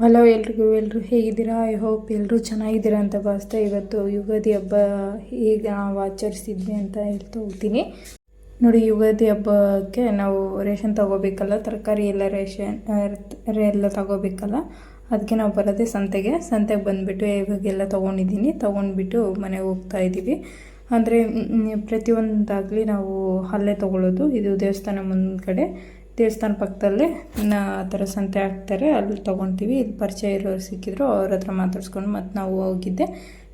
Hello ಎಲ್ರಿಗೂ ಎಲ್ಲರೂ ಹೇಗಿದ್ದೀರಾ? ಐ ಹೋಪ್ ಎಲ್ಲರೂ ಚೆನ್ನಾಗಿದ್ದೀರಾ ಅಂತ ಭಾವಿಸ್ತಾ ಇವತ್ತು ಯುಗಾದಿ ಹಬ್ಬ ಹೇಗೆ ನಾವು ಆಚರಿಸಿದ್ವಿ ಅಂತ ಹೇಳ್ತಾ ಹೋಗ್ತೀನಿ. ನೋಡಿ, ಯುಗಾದಿ ಹಬ್ಬಕ್ಕೆ ನಾವು ರೇಷನ್ ತಗೋಬೇಕಲ್ಲ, ತರಕಾರಿ ಎಲ್ಲ ರೇಷನ್ ಎಲ್ಲ ತಗೋಬೇಕಲ್ಲ, ಅದಕ್ಕೆ ನಾವು ಬರೋದೇ ಸಂತೆಗೆ. ಸಂತೆಗೆ ಬಂದುಬಿಟ್ಟು ಇವಾಗೆಲ್ಲ ತೊಗೊಂಡಿದ್ದೀನಿ. ತೊಗೊಂಡ್ಬಿಟ್ಟು ಮನೆಗೆ ಹೋಗ್ತಾ ಇದ್ದೀವಿ. ಅಂದರೆ ಪ್ರತಿಯೊಂದಾಗಲಿ ನಾವು ಅಲ್ಲೇ ತೊಗೊಳ್ಳೋದು ಇದು ದೇವಸ್ಥಾನ ಮುಂದ್ಗಡೆ. ದೇವಸ್ಥಾನ ಪಕ್ಕದಲ್ಲೇ ಆ ಥರ ಸಂತೆ ಹಾಕ್ತಾರೆ. ಅಲ್ಲಿ ತೊಗೊತೀವಿ. ಇಲ್ಲಿ ಪರಿಚಯ ಇರೋರು ಸಿಕ್ಕಿದ್ರು, ಅವ್ರ ಹತ್ರ ಮಾತಾಡ್ಸ್ಕೊಂಡು ಮತ್ತು ನಾವು ಹೋಗಿದ್ದೆ.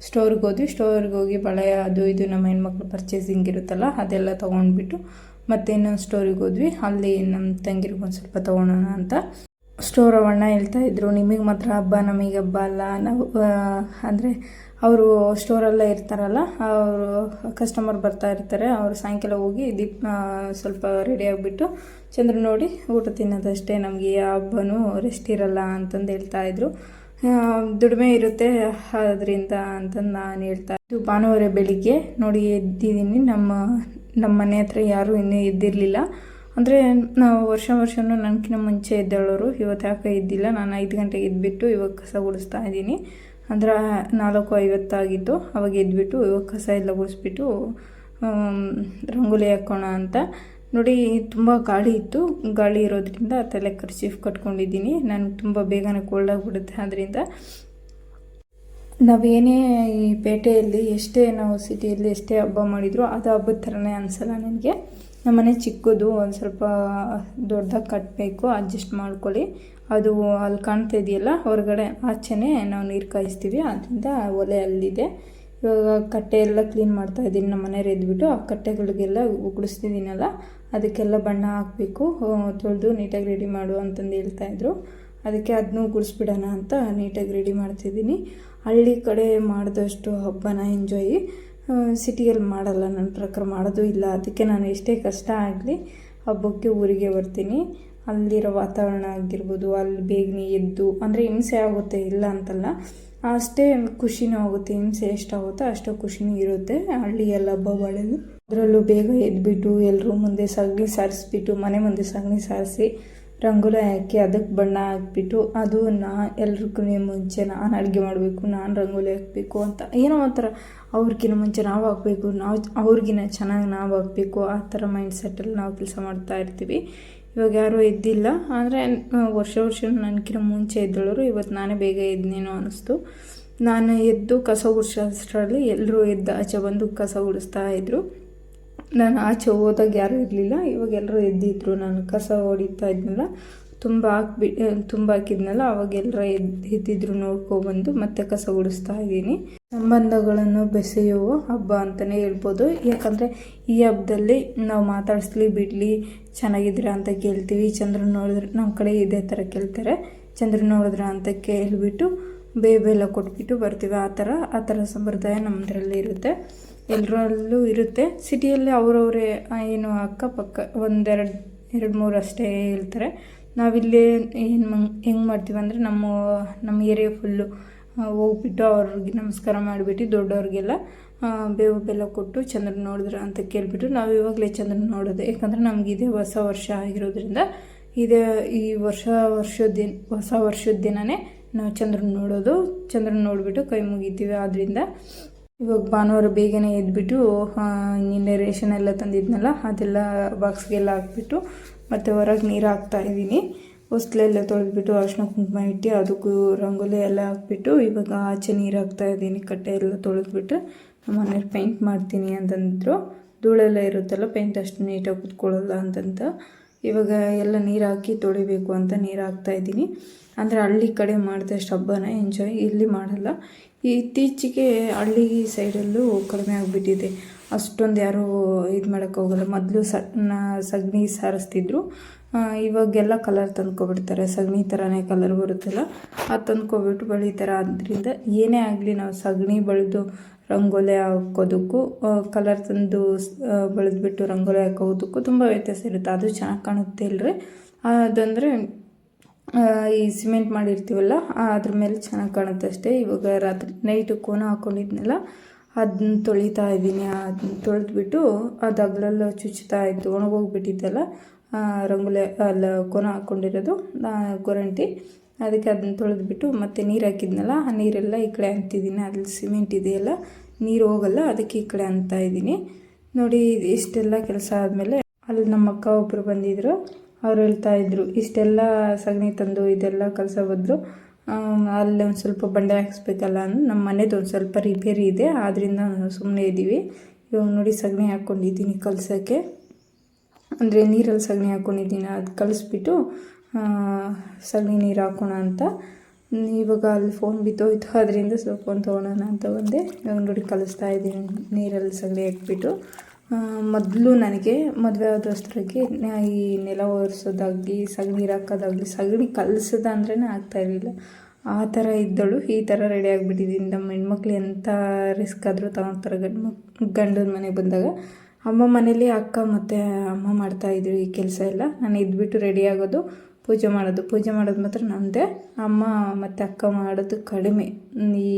ಸ್ಟೋರ್ಗೆ ಹೋದ್ವಿ. ಸ್ಟೋರ್ಗೆ ಹೋಗಿ ಬಳೆ, ಅದು ಇದು ನಮ್ಮ ಹೆಣ್ಮಕ್ಳು ಪರ್ಚೇಸಿಂಗ್ ಇರುತ್ತಲ್ಲ, ಅದೆಲ್ಲ ತೊಗೊಂಡ್ಬಿಟ್ಟು ಮತ್ತೆ ಇನ್ನೊಂದು ಸ್ಟೋರಿಗೆ ಹೋದ್ವಿ. ಅಲ್ಲಿ ನಮ್ಮ ತಂಗಿರಿಗೆ ಒಂದು ಸ್ವಲ್ಪ ತೊಗೊಳೋಣ ಅಂತ. ಸ್ಟೋರ್ ಅವಣ್ಣ ಹೇಳ್ತಾ ಇದ್ರು, ನಿಮಗೆ ಮಾತ್ರ ಹಬ್ಬ, ನಮಗೆ ಹಬ್ಬ ಅಲ್ಲ. ನಾವು ಅಂದರೆ ಅವರು ಸ್ಟೋರೆಲ್ಲ ಇರ್ತಾರಲ್ಲ, ಅವರು ಕಸ್ಟಮರ್ ಬರ್ತಾ ಇರ್ತಾರೆ, ಅವರು ಸಾಯಂಕಾಲ ಹೋಗಿ ದೀಪ್ ಸ್ವಲ್ಪ ರೆಡಿ ಆಗಿಬಿಟ್ಟು ಚಂದ್ರ ನೋಡಿ ಊಟ ತಿನ್ನೋದಷ್ಟೇ ನಮಗೆ ಯಾವ ಹಬ್ಬನೂ ರೆಸ್ಟ್ ಇರಲ್ಲ ಅಂತಂದು ಹೇಳ್ತಾ ಇದ್ರು. ದುಡಿಮೆ ಇರುತ್ತೆ ಅದರಿಂದ ಅಂತಂದು ನಾನು ಹೇಳ್ತಾ ಇದು ಭಾನುವಾರ ಬೆಳಿಗ್ಗೆ ನೋಡಿ ಎದ್ದಿದ್ದೀನಿ, ನಮ್ಮ ನಮ್ಮ ಮನೆ ಹತ್ರ ಯಾರೂ ಇನ್ನೂ ಎದ್ದಿರಲಿಲ್ಲ. ಅಂದರೆ ನಾವು ವರ್ಷ ವರ್ಷವೂ ನನಗಿನ್ನ ಮುಂಚೆ ಎದ್ದೇಳೋರು, ಇವತ್ತು ಯಾಕೆ ಇದ್ದಿಲ್ಲ ನಾನು ಐದು ಗಂಟೆಗೆ ಎದ್ಬಿಟ್ಟು ಇವಾಗ ಕಸ ಗುಡಿಸ್ತಾ ಇದ್ದೀನಿ. ಅಂದ್ರೆ ನಾಲ್ಕು ಐವತ್ತಾಗಿತ್ತು ಅವಾಗ ಎದ್ಬಿಟ್ಟು ಕಸ ಎಲ್ಲ ಗುಡಿಸ್ಬಿಟ್ಟು ರಂಗೋಲಿ ಹಾಕೋಣ ಅಂತ. ನೋಡಿ, ತುಂಬ ಗಾಳಿ ಇತ್ತು. ಗಾಳಿ ಇರೋದ್ರಿಂದ ತಲೆ ಖರ್ಚೀಫ್ ಕಟ್ಕೊಂಡಿದ್ದೀನಿ. ನನಗೆ ತುಂಬ ಬೇಗನೆ ಕೋಲ್ಡ್ ಆಗಿಬಿಡುತ್ತೆ ಅದರಿಂದ ನಾವೇನೇ ಈ ಪೇಟೆಯಲ್ಲಿ ಎಷ್ಟೇ ನಾವು ಸಿಟಿಯಲ್ಲಿ ಎಷ್ಟೇ ಹಬ್ಬ ಮಾಡಿದರೂ ಅದು ಹಬ್ಬದ ಥರನೇ ಅನಿಸಲ್ಲ ನನಗೆ. ನಮ್ಮನೆ ಚಿಕ್ಕದು, ಒಂದು ಸ್ವಲ್ಪ ದೊಡ್ಡದಾಗಿ ಕಟ್ಟಬೇಕು ಅಡ್ಜಸ್ಟ್ ಮಾಡ್ಕೊಳ್ಳಿ. ಅದು ಅಲ್ಲಿ ಕಾಣ್ತಾ ಇದೆಯಲ್ಲ, ಹೊರಗಡೆ ಆಚೆನೇ ನಾವು ನೀರು ಕಾಯಿಸ್ತೀವಿ. ಅದರಿಂದ ಒಲೆ ಅಲ್ಲಿದೆ. ಇವಾಗ ಕಟ್ಟೆ ಎಲ್ಲ ಕ್ಲೀನ್ ಮಾಡ್ತಾ ಇದ್ದೀನಿ. ನಮ್ಮ ಮನೆಯವ್ರು ಎದ್ಬಿಟ್ಟು ಆ ಕಟ್ಟೆಗಳಿಗೆಲ್ಲ ಉಗುಳಿಸ್ತಿದ್ದೀನಲ್ಲ, ಅದಕ್ಕೆಲ್ಲ ಬಣ್ಣ ಹಾಕಬೇಕು. ತೊಳೆದು ನೀಟಾಗಿ ರೆಡಿ ಮಾಡು ಅಂತಂದು ಹೇಳ್ತಾಯಿದ್ರು ಅದಕ್ಕೆ ಅದನ್ನೂ ಗುಡಿಸ್ಬಿಡೋಣ ಅಂತ ನೀಟಾಗಿ ರೆಡಿ ಮಾಡ್ತಿದ್ದೀನಿ ಹಳ್ಳಿ ಕಡೆ ಮಾಡಿದಷ್ಟು ಹಬ್ಬನ ಎಂಜಾಯ್ ಸಿಟಿಯಲ್ಲಿ ಮಾಡಲ್ಲ. ನನ್ನ ಪ್ರಕಾರ ಮಾಡೋದು ಇಲ್ಲ. ಅದಕ್ಕೆ ನಾನು ಎಷ್ಟೇ ಕಷ್ಟ ಆಗಲಿ ಹಬ್ಬಕ್ಕೆ ಊರಿಗೆ ಬರ್ತೀನಿ. ಅಲ್ಲಿರೋ ವಾತಾವರಣ ಆಗಿರ್ಬೋದು, ಅಲ್ಲಿ ಬೇಗನೆ ಎದ್ದು, ಅಂದರೆ ಹಿಂಸೆ ಆಗುತ್ತೆ, ಇಲ್ಲ ಅಂತಲ್ಲ. ಅಷ್ಟೇ ಖುಷಿನೂ ಆಗುತ್ತೆ, ಹಿಂಸೆ ಎಷ್ಟಾಗುತ್ತೋ ಅಷ್ಟು ಖುಷಿನೂ ಇರುತ್ತೆ ಹಳ್ಳಿಯಲ್ಲಿ ಹಬ್ಬ ಬಾಳೋದು ಅದರಲ್ಲೂ ಬೇಗ ಎದ್ಬಿಟ್ಟು ಎಲ್ಲರೂ ಮುಂದೆ ಸಗಣಿ ಸಾರಿಸ್ಬಿಟ್ಟು, ಮನೆ ಮುಂದೆ ಸಗಣಿ ಸಾರಿಸಿ, ರಂಗೋಲಿ ಹಾಕಿ, ಅದಕ್ಕೆ ಬಣ್ಣ ಹಾಕ್ಬಿಟ್ಟು, ಅದು ನಾ ಎಲ್ರಿಗೂ ಮುಂಚೆ ನಾನು ಅಡುಗೆ ಮಾಡಬೇಕು, ನಾನು ರಂಗೋಲಿ ಹಾಕಬೇಕು ಅಂತ. ಏನೋ ಒಂಥರ ಅವ್ರಿಗಿನ ಮುಂಚೆ ನಾವು ಹಾಕಬೇಕು, ನಾವು ಅವ್ರಿಗಿನ ಚೆನ್ನಾಗಿ ನಾವು ಹಾಕಬೇಕು, ಆ ಥರ ಮೈಂಡ್ ಸೆಟ್ಟಲ್ಲಿ ನಾವು ಕೆಲಸ ಮಾಡ್ತಾ ಇರ್ತೀವಿ. ಇವಾಗ ಯಾರೂ ಎದ್ದಿಲ್ಲ ಆದರೆ ವರ್ಷ ವರ್ಷ ನನಗಿನ ಮುಂಚೆ ಎದ್ದೇಳೋರು ಇವತ್ತು ನಾನೇ ಬೇಗ ಎದ್ದೇನೋ ಅನ್ನಿಸ್ತು ನಾನು ಎದ್ದು ಕಸ ಗುಡಿಸೋಷ್ಟರಲ್ಲಿ ಎಲ್ಲರೂ ಎದ್ದು ಆಚೆ ಬಂದು ಕಸ ಗುಡಿಸ್ತಾ ಇದ್ದರು ನಾನು ಆಚೆ ಹೋದಾಗ ಯಾರೂ ಇರಲಿಲ್ಲ. ಇವಾಗ ಎಲ್ಲರೂ ಎದ್ದಿದ್ರು. ನಾನು ಕಸ ಹೊಡಿತಾ ಇದ್ನಲ್ಲ ತುಂಬ ಹಾಕ್ಬಿ ತುಂಬ ಹಾಕಿದ್ನಲ್ಲ, ಅವಾಗ ಇದ್ದಿದ್ರು ಎದ್ದು ಎದ್ದಿದ್ರು ನೋಡ್ಕೊಬಂದು ಮತ್ತೆ ಕಸ ಗುಡಿಸ್ತಾ ಇದ್ದೀನಿ. ಸಂಬಂಧಗಳನ್ನು ಬೆಸೆಯುವ ಹಬ್ಬ ಅಂತಲೇ ಹೇಳ್ಬೋದು. ಯಾಕಂದರೆ ಈ ಹಬ್ಬದಲ್ಲಿ ನಾವು ಮಾತಾಡಿಸ್ಲಿ, ಬಿಡಲಿ, ಚೆನ್ನಾಗಿದ್ದೀರಾ ಅಂತ ಕೇಳ್ತೀವಿ. ಚಂದ್ರನ ನೋಡಿದ್ರೆ ನಮ್ಮ ಕಡೆ ಇದೇ ಥರ ಕೇಳ್ತಾರೆ. ಚಂದ್ರ ನೋಡಿದ್ರ ಅಂತ ಕೇಳಿಬಿಟ್ಟು ಬೇಬೆಲ್ಲ ಕೊಟ್ಬಿಟ್ಟು ಬರ್ತೀವಿ. ಆ ಥರ ಆ ಥರ ಸಂಪ್ರದಾಯ ನಮ್ಮದ್ರಲ್ಲಿ ಇರುತ್ತೆ. ಎಲ್ಲರಲ್ಲೂ ಇರುತ್ತೆ. ಸಿಟಿಯಲ್ಲಿ ಅವರವರೇ ಏನು ಅಕ್ಕಪಕ್ಕ ಒಂದೆರಡು ಎರಡು ಮೂರು ಅಷ್ಟೇ ಹೇಳ್ತಾರೆ. ನಾವಿಲ್ಲಿ ಏನು ಹೆಂಗೆ ಮಾಡ್ತೀವಿ ಅಂದರೆ ನಮ್ಮ ನಮ್ಮ ಏರಿಯಾ ಫುಲ್ಲು ಹೋಗ್ಬಿಟ್ಟು ಅವ್ರಿಗೆ ನಮಸ್ಕಾರ ಮಾಡಿಬಿಟ್ಟು ದೊಡ್ಡವ್ರಿಗೆಲ್ಲ ಬೇವು ಬೆಲ್ಲ ಕೊಟ್ಟು ಚಂದ್ರನ ನೋಡಿದ್ರು ಅಂತ ಕೇಳಿಬಿಟ್ಟು ನಾವು ಇವಾಗಲೇ ಚಂದ್ರನ ನೋಡೋದು. ಯಾಕಂದರೆ ನಮ್ಗೆ ಇದೇ ಹೊಸ ವರ್ಷ ಆಗಿರೋದ್ರಿಂದ ಇದೇ ಈ ವರ್ಷ ವರ್ಷದ ದಿನ, ಹೊಸ ವರ್ಷದ ದಿನವೇ ನಾವು ಚಂದ್ರನ ನೋಡೋದು. ಚಂದ್ರನ ನೋಡಿಬಿಟ್ಟು ಕೈ ಮುಗಿತೀವಿ. ಆದ್ದರಿಂದ ಇವಾಗ ಭಾನುವಾರ ಬೇಗನೆ ಎದ್ಬಿಟ್ಟು ನಿನ್ನೆ ರೇಷನ್ ಎಲ್ಲ ತಂದಿದ್ನಲ್ಲ, ಅದೆಲ್ಲ ಬಾಕ್ಸ್ಗೆಲ್ಲ ಹಾಕ್ಬಿಟ್ಟು ಮತ್ತು ಹೊರಗೆ ನೀರು ಹಾಕ್ತಾ ಇದ್ದೀನಿ. ಹೊಸ್ಲೆಲ್ಲ ತೊಳೆದ್ಬಿಟ್ಟು ಅರ್ಶಿನ ಕುಂಕುಮ ಇಟ್ಟು ಅದಕ್ಕೂ ರಂಗೋಲಿ ಎಲ್ಲ ಹಾಕ್ಬಿಟ್ಟು ಇವಾಗ ಆಚೆ ನೀರು ಹಾಕ್ತಾ ಇದ್ದೀನಿ. ಕಟ್ಟೆ ಎಲ್ಲ ತೊಳೆದ್ಬಿಟ್ಟು ನಮ್ಮ ಮನೇಲಿ ಪೇಂಟ್ ಮಾಡ್ತೀನಿ ಅಂತಂದರು. ಧೂಳೆಲ್ಲ ಇರುತ್ತಲ್ಲ ಪೇಂಟ್ ಅಷ್ಟು ನೀಟಾಗಿ ಕುತ್ಕೊಳ್ಳಲ್ಲ ಅಂತಂತ. ಇವಾಗ ಎಲ್ಲ ನೀರು ಹಾಕಿ ತೊಳಿಬೇಕು ಅಂತ ನೀರು ಹಾಕ್ತಾ ಇದ್ದೀನಿ. ಅಂದರೆ ಹಳ್ಳಿ ಕಡೆ ಮಾಡಿದಷ್ಟು ಹಬ್ಬನ ಎಂಜಾಯ್ ಇಲ್ಲಿ ಮಾಡಲ್ಲ. ಇತ್ತೀಚೆಗೆ ಹಳ್ಳಿ ಸೈಡಲ್ಲೂ ಕಡಿಮೆ ಆಗಿಬಿಟ್ಟಿದೆ. ಅಷ್ಟೊಂದು ಯಾರೂ ಇದು ಮಾಡೋಕ್ಕೆ ಹೋಗಲ್ಲ. ಮೊದಲು ಸಗಣಿ ಸಾರಿಸ್ತಿದ್ರು. ಇವಾಗೆಲ್ಲ ಕಲರ್ ತಂದ್ಕೊಬಿಡ್ತಾರೆ. ಸಗಣಿ ಥರನೇ ಕಲರ್ ಬರುತ್ತಲ್ಲ, ಅದು ತಂದ್ಕೊಬಿಟ್ಟು ಬೆಳೀತಾರೆ. ಆದ್ದರಿಂದ ಏನೇ ಆಗಲಿ ನಾವು ಸಗಣಿ ಬಳಿದು ರಂಗೋಲಿ ಹಾಕೋದಕ್ಕೂ ಕಲರ್ ತಂದು ಬಳಿದ್ಬಿಟ್ಟು ರಂಗೋಲಿ ಹಾಕೋದಕ್ಕೂ ತುಂಬ ವ್ಯತ್ಯಾಸ ಇರುತ್ತೆ. ಅದು ಚೆನ್ನಾಗಿ ಕಾಣುತ್ತೆ ಇಲ್ಲರಿ ಅದಂದರೆ ಈ ಸಿಮೆಂಟ್ ಮಾಡಿರ್ತೀವಲ್ಲ ಅದ್ರ ಮೇಲೆ ಚೆನ್ನಾಗಿ ಕಾಣುತ್ತೆ ಅಷ್ಟೇ. ಇವಾಗ ರಾತ್ರಿ ನೈಟು ಕೋನ ಹಾಕ್ಕೊಂಡಿದ್ನಲ್ಲ ಅದನ್ನ ತೊಳಿತಾ ಇದ್ದೀನಿ. ಅದನ್ನ ತೊಳೆದ್ಬಿಟ್ಟು ಅದು ಅಗಲೆಲ್ಲ ಚುಚ್ಚುತ್ತಾ ಇತ್ತು ಒಣಗೋಗ್ಬಿಟ್ಟಿದ್ದಲ್ಲ ರಂಗೋಲಿ, ಅಲ್ಲ, ಕೋನ ಹಾಕ್ಕೊಂಡಿರೋದು ಗೊರಂಟಿ ಅದಕ್ಕೆ ಅದನ್ನ ತೊಳೆದ್ಬಿಟ್ಟು ಮತ್ತೆ ನೀರು ಹಾಕಿದ್ನಲ್ಲ, ಆ ನೀರೆಲ್ಲ ಈ ಕಡೆ ಅಂತಿದ್ದೀನಿ ಅದ್ರಲ್ಲಿ ಸಿಮೆಂಟ್ ಇದೆಯಲ್ಲ, ನೀರು ಹೋಗಲ್ಲ, ಅದಕ್ಕೆ ಈ ಕಡೆ ಅಂತ ಇದ್ದೀನಿ. ನೋಡಿ, ಇಷ್ಟೆಲ್ಲ ಕೆಲಸ ಆದಮೇಲೆ ಅಲ್ಲಿ ನಮ್ಮ ಅಕ್ಕ ಒಬ್ಬರು ಬಂದಿದ್ದರು ಅವ್ರು ಹೇಳ್ತಾ ಇದ್ರು, ಇಷ್ಟೆಲ್ಲ ಸಗಣಿ ತಂದು ಇದೆಲ್ಲ ಕೆಲಸ ಬಂದರು ಅಲ್ಲಿ ಒಂದು ಸ್ವಲ್ಪ ಬಂಡೆ ಹಾಕ್ಸ್ಬೇಕಲ್ಲ ನಮ್ಮ ಮನೇದು ಒಂದು ಸ್ವಲ್ಪ ರಿಪೇರಿ ಇದೆ ಆದ್ದರಿಂದ ಸುಮ್ಮನೆ ಇದ್ದೀವಿ ಇವಾಗ ನೋಡಿ ಸಗಣಿ ಹಾಕ್ಕೊಂಡಿದ್ದೀನಿ ಕಲಸೋಕ್ಕೆ. ಅಂದರೆ ನೀರಲ್ಲಿ ಸಗಣಿ ಹಾಕ್ಕೊಂಡಿದ್ದೀನಿ ಅದು ಕಲಿಸ್ಬಿಟ್ಟು ಸಗಣಿ ನೀರು ಹಾಕೋಣ ಅಂತ. ಇವಾಗ ಅಲ್ಲಿ ಫೋನ್ ಬಿದ್ದೋಯ್ತು ಅದರಿಂದ ಸ್ವಲ್ಪ ಒಂದು ತೊಗೊಳೋಣ ಅಂತ ಬಂದೆ. ಇವಾಗ ನೋಡಿ ಕಲಿಸ್ತಾ ಇದ್ದೀನಿ ನೀರಲ್ಲಿ ಸಗಣಿ ಹಾಕ್ಬಿಟ್ಟು. ಮೊದಲು ನನಗೆ ಮದುವೆ ಆದಷ್ಟರಿಗೆ ಈ ನೆಲ ಒರೆಸೋದಾಗಲಿ, ಸಗಣಿ ಹಾಕೋದಾಗಲಿ ಸಗಣಿ ಕಲಸದ ಅಂದ್ರೇ ಆಗ್ತಾಯಿರಲಿಲ್ಲ ಆ ಥರ ಇದ್ದಳು. ಈ ಥರ ರೆಡಿ ಆಗಿಬಿಟ್ಟಿದ್ದೀನಿ. ನಮ್ಮ ಹೆಣ್ಮಕ್ಳು ಎಂಥ ರಿಸ್ಕ್ ಆದರೂ ತಗೊಳ್ತಾರೆ ಗಂಡು ಮಕ್, ಗಂಡನ ಮನೆಗೆ ಬಂದಾಗ ಅಮ್ಮ ಮನೇಲಿ ಅಕ್ಕ ಮತ್ತು ಅಮ್ಮ ಮಾಡ್ತಾಯಿದ್ರು ಈ ಕೆಲಸ ಎಲ್ಲ. ನಾನು ಇದ್ಬಿಟ್ಟು ರೆಡಿ ಆಗೋದು, ಪೂಜೆ ಮಾಡೋದು. ಪೂಜೆ ಮಾಡೋದು ಮಾತ್ರ ನಮ್ಮದೇ ಅಮ್ಮ ಮತ್ತು ಅಕ್ಕ ಮಾಡೋದು ಕಡಿಮೆ. ಈ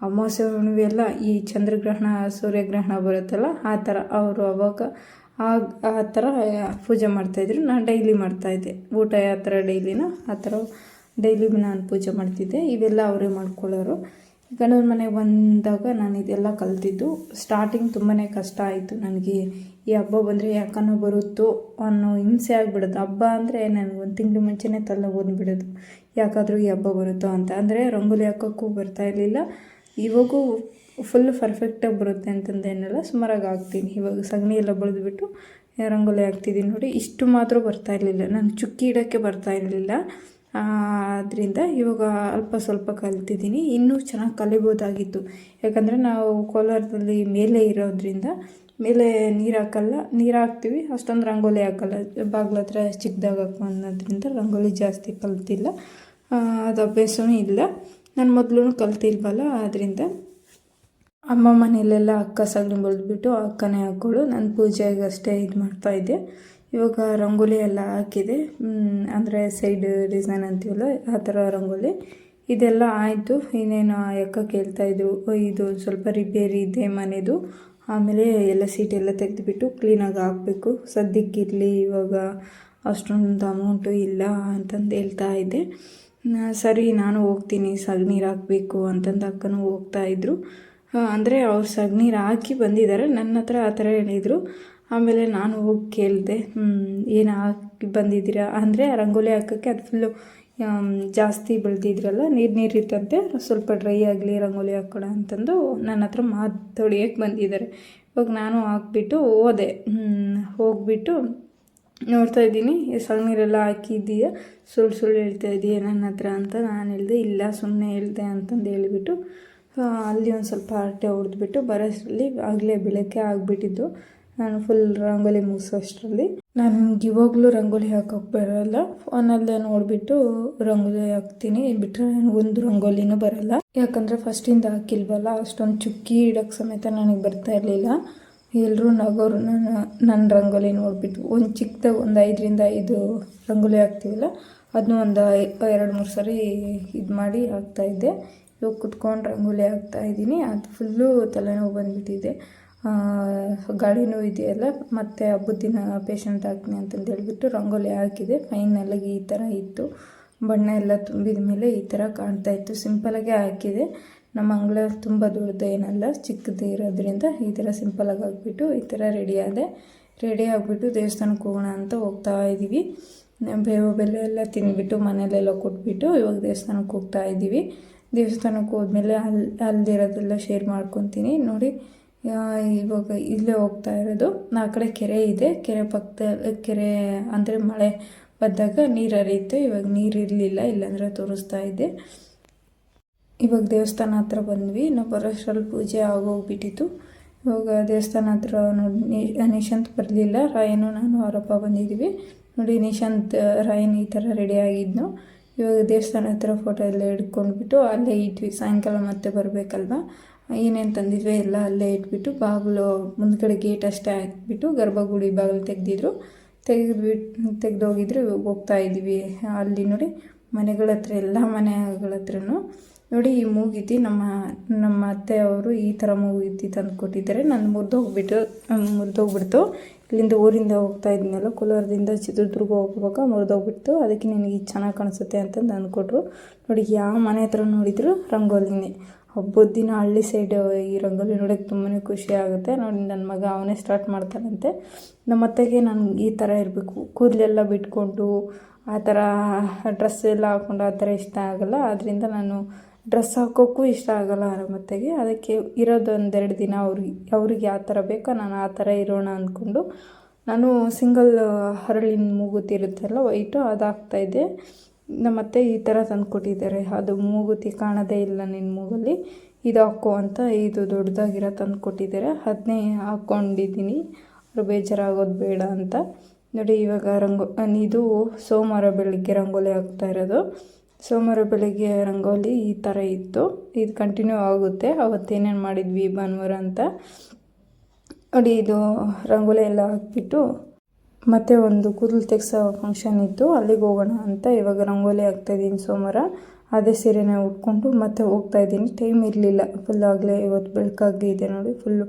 ಅಮಾವಾಸ್ಯೆ ಹುಣ್ಣಿಮೆ ಎಲ್ಲ ಈ ಚಂದ್ರಗ್ರಹಣ, ಸೂರ್ಯಗ್ರಹಣ ಬರುತ್ತಲ್ಲ, ಆ ಥರ ಅವರು ಅವಾಗ ಆ ಆ ಥರ ಪೂಜೆ ಮಾಡ್ತಾಯಿದ್ರು ನಾನು ಡೈಲಿ ಮಾಡ್ತಾಯಿದ್ದೆ ಊಟ ಯಾವ ಥರ ಡೈಲಿನ ಆ ಥರ ಡೈಲಿ ನಾನು ಪೂಜೆ ಮಾಡ್ತಿದ್ದೆ. ಇವೆಲ್ಲ ಅವರೇ ಮಾಡ್ಕೊಳ್ಳೋರು. ಗಂಡನ ಮನೆಗೆ ಬಂದಾಗ ನಾನು ಇದೆಲ್ಲ ಕಲ್ತಿದ್ದು. ಸ್ಟಾರ್ಟಿಂಗ್ ತುಂಬಾ ಕಷ್ಟ ಆಯಿತು ನನಗೆ. ಈ ಹಬ್ಬ ಬಂದರೆ ಯಾಕನೋ ಬರುತ್ತೋ ಅನ್ನೋ ಹಿಂಸೆ ಆಗಿಬಿಡೋದು. ಹಬ್ಬ ಅಂದರೆ ನನಗೆ ಒಂದು ತಿಂಗಳು ಮುಂಚೆನೇ ತಲೆ ಓದ್ಬಿಡೋದು ಯಾಕಾದರೂ ಈ ಹಬ್ಬ ಬರುತ್ತೋ ಅಂತ. ಅಂದರೆ ರಂಗೋಲಿ ಹಾಕೋಕ್ಕೂ ಬರ್ತಾ ಇರಲಿಲ್ಲ. ಇವಾಗೂ ಫುಲ್ ಪರ್ಫೆಕ್ಟಾಗಿ ಬರುತ್ತೆ ಅಂತಂದೇನೆಲ್ಲ ಸುಮಾರಾಗಿ ಹಾಕ್ತೀನಿ. ಇವಾಗ ಸಗಣಿ ಎಲ್ಲ ಬಳಿದ್ಬಿಟ್ಟು ರಂಗೋಲಿ ಹಾಕ್ತಿದ್ದೀನಿ ನೋಡಿ, ಇಷ್ಟು ಮಾತ್ರ ಬರ್ತಾ ಇರಲಿಲ್ಲ. ನಾನು ಚುಕ್ಕಿ ಇಡೋಕ್ಕೆ ಬರ್ತಾ ಇರಲಿಲ್ಲ. ಆದ್ದರಿಂದ ಇವಾಗ ಅಲ್ಪ ಸ್ವಲ್ಪ ಕಲ್ತಿದ್ದೀನಿ ಇನ್ನೂ ಚೆನ್ನಾಗಿ ಕಲಿಬೋದಾಗಿತ್ತು. ಯಾಕಂದರೆ ನಾವು ಕೋಲಾರದಲ್ಲಿ ಮೇಲೆ ಇರೋದ್ರಿಂದ ಮೇಲೆ ನೀರು ಹಾಕಲ್ಲ, ನೀರು ಹಾಕ್ತೀವಿ. ಅಷ್ಟೊಂದು ರಂಗೋಲಿ ಹಾಕಲ್ಲ. ಬಾಗ್ಲ ಹತ್ರ ಚಿಕ್ಕದಾಗ ಅನ್ನೋದ್ರಿಂದ ರಂಗೋಲಿ ಜಾಸ್ತಿ ಕಲ್ತಿಲ್ಲ. ಅದು ಅಭ್ಯಾಸವೂ ಇಲ್ಲ. ನಾನು ಮೊದಲು ಕಲ್ತಿಲ್ವಲ್ಲ ಆದ್ದರಿಂದ ಅಮ್ಮ ಮನೆಯಲ್ಲೆಲ್ಲ ಅಕ್ಕ ಸಗಣಿ ಬಳಿದ್ಬಿಟ್ಟು ಅಕ್ಕನೇ ಹಾಕ್ಕೊಳ್ಳು ನಾನು ಪೂಜೆಗೆ ಅಷ್ಟೇ ಇದು ಮಾಡ್ತಾಯಿದ್ದೆ ಇವಾಗ ರಂಗೋಲಿ ಎಲ್ಲ ಹಾಕಿದೆ. ಅಂದರೆ ಸೈಡ್ ಡಿಸೈನ್ ಅಂತೀವಲ್ಲ, ಆ ಥರ ರಂಗೋಲಿ. ಇದೆಲ್ಲ ಆಯಿತು. ಇನ್ನೇನು ಅಕ್ಕ ಕೇಳ್ತಾಯಿದ್ರು ಇದು ಸ್ವಲ್ಪ ರಿಪೇರಿ ಇದೆ ಮನೆಯದು ಆಮೇಲೆ ಎಲ್ಲ ಸೀಟೆಲ್ಲ ತೆಗೆದುಬಿಟ್ಟು ಕ್ಲೀನಾಗಿ ಹಾಕಬೇಕು. ಸದ್ಯಕ್ಕಿರಲಿ ಇವಾಗ ಅಷ್ಟೊಂದು ಅಮೌಂಟು ಇಲ್ಲ ಅಂತಂದು ಹೇಳ್ತಾ ಇದ್ದೆ. ಸರಿ, ನಾನು ಹೋಗ್ತೀನಿ ಸಗಣೀರು ಹಾಕಬೇಕು ಅಂತಂದು ಅಕ್ಕನೂ ಹೋಗ್ತಾಯಿದ್ರು ಅಂದರೆ ಅವ್ರು ಸಗಣೀರು ಹಾಕಿ ಬಂದಿದ್ದಾರೆ. ನನ್ನ ಹತ್ರ ಆ ಥರ ಹೇಳಿದರು. ಆಮೇಲೆ ನಾನು ಹೋಗಿ ಕೇಳಿದೆ ಏನು ಹಾಕಿ ಬಂದಿದ್ದೀರಾ? ಅಂದರೆ ರಂಗೋಲಿ ಹಾಕೋಕ್ಕೆ ಅದು ಫುಲ್ಲು ಜಾಸ್ತಿ ಬೆಳೆದಿದ್ರಲ್ಲ, ನೀರು ನೀರು ಇತ್ತಂತೆ, ಸ್ವಲ್ಪ ಡ್ರೈ ಆಗಲಿ, ರಂಗೋಲಿ ಹಾಕೋಣ ಅಂತಂದು ನನ್ನ ಹತ್ರ ಮಾತಾಡಿಯಕ್ಕೆ ಬಂದಿದ್ದಾರೆ. ಇವಾಗ ನಾನು ಹಾಕ್ಬಿಟ್ಟು ಹೋದೆ ಹೋಗ್ಬಿಟ್ಟು ನೋಡ್ತಾ ಇದ್ದೀನಿ. ನೀರೆಲ್ಲ ಹಾಕಿದ್ದೀಯ? ಸುಳ್ಳು ಸುಳ್ಳು ಹೇಳ್ತಾ ಇದೀಯ ನನ್ನ ಹತ್ರ ಅಂತ? ನಾನು ಹೇಳಿದೆ, ಇಲ್ಲ ಸುಮ್ಮನೆ ಹೇಳ್ದೆ ಅಂತಂದು ಹೇಳಿಬಿಟ್ಟು ಅಲ್ಲಿ ಒಂದು ಸ್ವಲ್ಪ ಹರಟೆ ಹೊಡೆದ್ಬಿಟ್ಟು ಬರೋಷ್ಟರಲ್ಲಿ ಆಗಲೇ ಬೆಳಗ್ಗೆ ಆಗಿಬಿಟ್ಟಿದ್ದು. ನಾನು ಫುಲ್ ರಂಗೋಲಿ ಮುಗಿಸೋಷ್ಟರಲ್ಲಿ ನನಗೆ ಇವಾಗಲೂ ರಂಗೋಲಿ ಹಾಕೋಕೆ ಬರೋಲ್ಲ. ಫೋನಲ್ಲೇ ನೋಡಿಬಿಟ್ಟು ರಂಗೋಲಿ ಹಾಕ್ತೀನಿ. ಬಿಟ್ಟರೆ ನನಗೊಂದು ರಂಗೋಲಿನೂ ಬರೋಲ್ಲ. ಯಾಕಂದರೆ ಫಸ್ಟಿಂದ ಹಾಕಿಲ್ವಲ್ಲ? ಅಷ್ಟೊಂದು ಚುಕ್ಕಿ ಇಡೋಕ್ಕೆ ಸಮೇತ ನನಗೆ ಬರ್ತಾ ಇರಲಿಲ್ಲ. ಎಲ್ಲರೂ ನಗೋರು ನನ್ನ ನನ್ನ ರಂಗೋಲಿ ನೋಡಿಬಿಟ್ಟು ಒಂದು ಚಿಕ್ಕದಾಗ ಒಂದು ಐದರಿಂದ ಐದು ರಂಗೋಲಿ ಹಾಕ್ತೀವಲ್ಲ ಅದನ್ನೂ ಒಂದು ಎರಡು ಮೂರು ಸರಿ ಇದು ಮಾಡಿ ಹಾಕ್ತಾಯಿದ್ದೆ ಇವಾಗ ಕುತ್ಕೊಂಡು ರಂಗೋಲಿ ಹಾಕ್ತಾಯಿದ್ದೀನಿ ಅದು ಫುಲ್ಲು ತಲೆನೋವು ಬಂದುಬಿಟ್ಟಿದೆ. ಗಾಳಿನೂ ಇದೆಯಲ್ಲ, ಮತ್ತು ಹಬ್ಬದ ದಿನ ಪೇಷಂಟ್ ಹಾಕ್ತೀನಿ ಅಂತಂದು ಹೇಳಿಬಿಟ್ಟು ರಂಗೋಲಿ ಹಾಕಿದೆ. ಫೈನಲಾಗಿ ಈ ಥರ ಇತ್ತು. ಬಣ್ಣ ಎಲ್ಲ ತುಂಬಿದ ಮೇಲೆ ಈ ಥರ ಕಾಣ್ತಾಯಿತ್ತು ಸಿಂಪಲಾಗೆ ಹಾಕಿದೆ. ನಮ್ಮ ಅಂಗಳ ತುಂಬ ದೊಡ್ಡದು ಏನಲ್ಲ, ಚಿಕ್ಕದು ಇರೋದ್ರಿಂದ ಈ ಥರ ಸಿಂಪಲಾಗಿ ಆಗಿಬಿಟ್ಟು ಈ ಥರ ರೆಡಿ ಆದೆ. ರೆಡಿ ಆಗಿಬಿಟ್ಟು ದೇವಸ್ಥಾನಕ್ಕೆ ಹೋಗೋಣ ಅಂತ ಹೋಗ್ತಾ ಇದ್ದೀವಿ. ಬೇವು ಬೆಲ್ಲ ಎಲ್ಲ ತಿಂದ್ಬಿಟ್ಟು ಮನೇಲೆಲ್ಲ ಕೊಟ್ಬಿಟ್ಟು ಇವಾಗ ದೇವಸ್ಥಾನಕ್ಕೆ ಹೋಗ್ತಾ ಇದ್ದೀವಿ. ದೇವಸ್ಥಾನಕ್ಕೆ ಹೋದ್ಮೇಲೆ ಅಲ್ಲಿ ಅಲ್ಲಿರೋದೆಲ್ಲ ಶೇರ್ ಮಾಡ್ಕೊತೀನಿ. ನೋಡಿ ಇವಾಗ ಇಲ್ಲೇ ಹೋಗ್ತಾ ಇರೋದು. ಆ ಕಡೆ ಕೆರೆ ಇದೆ. ಕೆರೆ ಪಕ್ಕದ ಕೆರೆ ಅಂದರೆ ಮಳೆ ಬಂದಾಗ ನೀರು ಹರಿಯುತ್ತೆ. ಇವಾಗ ನೀರು ಇರಲಿಲ್ಲ, ಇಲ್ಲಾಂದರೆ ತೋರಿಸ್ತಾ ಇದ್ದೆ. ಇವಾಗ ದೇವಸ್ಥಾನ ಹತ್ರ ಬಂದ್ವಿ ನಾವು ಬರೋಷ್ಟರಲ್ಲಿ ಪೂಜೆ ಆಗೋಗ್ಬಿಟ್ಟಿತ್ತು. ಇವಾಗ ದೇವಸ್ಥಾನ ಹತ್ರ ನೋಡಿ ನಿಶಾಂತ್ ಬರಲಿಲ್ಲ, ರಾಯನು ನಾನು ಅವರಪ್ಪ ಬಂದಿದ್ದೀವಿ ನೋಡಿ ನಿಶಾಂತ್, ರಾಯನ್ ಈ ಥರ ರೆಡಿ ಆಗಿದ್ನು. ಇವಾಗ ದೇವಸ್ಥಾನ ಹತ್ರ ಫೋಟೋ ಎಲ್ಲ ಹಿಡ್ಕೊಂಡ್ಬಿಟ್ಟು ಅಲ್ಲೇ ಇಟ್ವಿ ಸಾಯಂಕಾಲ ಮತ್ತೆ ಬರಬೇಕಲ್ವ? ಏನೇನು ತಂದಿದ್ವಿ ಎಲ್ಲ ಅಲ್ಲೇ ಇಟ್ಬಿಟ್ಟು ಬಾಗಿಲು ಮುಂದ್ಗಡೆ ಗೇಟ್ ಅಷ್ಟೇ ಹಾಕ್ಬಿಟ್ಟು ಗರ್ಭಗುಡಿ ಬಾಗಿಲು ತೆಗೆದಿದ್ರು. ತೆಗೆದ್ಬಿಟ್ಟು ತೆಗೆದೋಗಿದ್ರು ಇವಾಗ ಹೋಗ್ತಾ ಇದ್ದೀವಿ ಅಲ್ಲಿ ನೋಡಿ ಮನೆಗಳ ಹತ್ರ ಎಲ್ಲ ಮನೆಗಳ ಹತ್ರನೂ ನೋಡಿ, ಈ ಮೂಗಿದ್ದು ನಮ್ಮ ನಮ್ಮ ಅತ್ತೆ ಅವರು ಈ ಥರ ಮೂಗಿದ್ದು ತಂದು ಕೊಟ್ಟಿದ್ದಾರೆ. ನಾನು ಮುರಿದೋಗ್ಬಿಟ್ಟು ಮುರಿದೋಗ್ಬಿಡ್ತು ಇಲ್ಲಿಂದ ಊರಿಂದ ಹೋಗ್ತಾ ಇದ್ನಲ್ಲ, ಕೋಲಾರದಿಂದ ಚಿತ್ರದುರ್ಗ ಹೋಗುವಾಗ ಮುರಿದೋಗ್ಬಿಡ್ತು ಅದಕ್ಕೆ ನಿನಗೆ ಚೆನ್ನಾಗಿ ಕಾಣಿಸುತ್ತೆ ಅಂತಂದು ಅಂದ್ಕೊಟ್ರು ನೋಡಿ, ಯಾವ ಮನೆ ಹತ್ರ ನೋಡಿದ್ರು ರಂಗೋಲಿನೇ. ಹಬ್ಬದ ದಿನ ಹಳ್ಳಿ ಸೈಡ್ ಈ ರಂಗೋಲಿ ನೋಡೋಕ್ಕೆ ತುಂಬಾ ಖುಷಿ ಆಗುತ್ತೆ. ನೋಡಿ, ನನ್ನ ಮಗ ಅವನೇ ಸ್ಟಾರ್ಟ್ ಮಾಡ್ತಾನಂತೆ. ನಮ್ಮ ಅತ್ತೆಗೆ ನಾನು ಈ ಥರ ಇರಬೇಕು. ಕೂದಲೆಲ್ಲ ಬಿಟ್ಕೊಂಡು ಆ ಥರ ಡ್ರೆಸ್ ಎಲ್ಲ ಹಾಕ್ಕೊಂಡು ಆ ಥರ ಇಷ್ಟ ಆಗಲ್ಲ. ಆದ್ದರಿಂದ ನಾನು ಡ್ರೆಸ್ ಹಾಕೋಕ್ಕೂ ಇಷ್ಟ ಆಗಲ್ಲ ನಮ್ಮತ್ತೆಗೆ ಅದಕ್ಕೆ ಇರೋದು ಒಂದೆರಡು ದಿನ ಅವ್ರಿಗೆ ಅವ್ರಿಗೆ ಯಾವ ಥರ ಬೇಕೋ ನಾನು ಆ ಥರ ಇರೋಣ ಅಂದ್ಕೊಂಡು ನಾನು ಸಿಂಗಲ್ ಹರಳಿನ ಮೂಗುತಿ ಇರುತ್ತಲ್ಲ ವೈಟು ಅದು ನಮ್ಮ ನಮ್ಮತ್ತೆ ಈ ಥರ ತಂದುಕೊಟ್ಟಿದ್ದಾರೆ. ಅದು ಮೂಗುತಿ ಕಾಣೋದೇ ಇಲ್ಲ ನಿನ್ನ ಮೂಗಲ್ಲಿ. ಇದು ಹಾಕೋ ಅಂತ ಇದು ದೊಡ್ಡದಾಗಿರೋ ತಂದುಕೊಟ್ಟಿದ್ದಾರೆ. ಅದನ್ನೇ ಹಾಕ್ಕೊಂಡಿದ್ದೀನಿ ಅವ್ರು ಬೇಜಾರಾಗೋದು ಬೇಡ ಅಂತ. ನೋಡಿ ಇವಾಗ ರಂಗೋ, ಇದು ಸೋಮವಾರ ಬೆಳಿಗ್ಗೆ ರಂಗೋಲಿ ಹಾಕ್ತಾ ಇರೋದು. ಸೋಮವಾರ ಬೆಳಗ್ಗೆ ರಂಗೋಲಿ ಈ ಥರ ಇತ್ತು. ಇದು ಕಂಟಿನ್ಯೂ ಆಗುತ್ತೆ. ಅವತ್ತೇನೇನು ಮಾಡಿದ್ವಿ ಭಾನುವಾರ ಅಂತ. ನೋಡಿ, ಇದು ರಂಗೋಲಿ ಎಲ್ಲ ಹಾಕ್ಬಿಟ್ಟು ಮತ್ತೆ ಒಂದು ಕೂದಲು ತೆಗ್ಸೋ ಫಂಕ್ಷನ್ ಇತ್ತು. ಅಲ್ಲಿಗೆ ಹೋಗೋಣ ಅಂತ ಇವಾಗ ರಂಗೋಲಿ ಹಾಕ್ತಾಯಿದ್ದೀನಿ ಸೋಮವಾರ. ಅದೇ ಸೀರೆನ ಉಟ್ಕೊಂಡು ಮತ್ತೆ ಹೋಗ್ತಾಯಿದ್ದೀನಿ ಟೈಮ್ ಇರಲಿಲ್ಲ. ಫುಲ್ ಆಗಲೇ ಇವತ್ತು ಬೆಳಕಾಗಿದೆ ನೋಡಿ. ಫುಲ್ಲು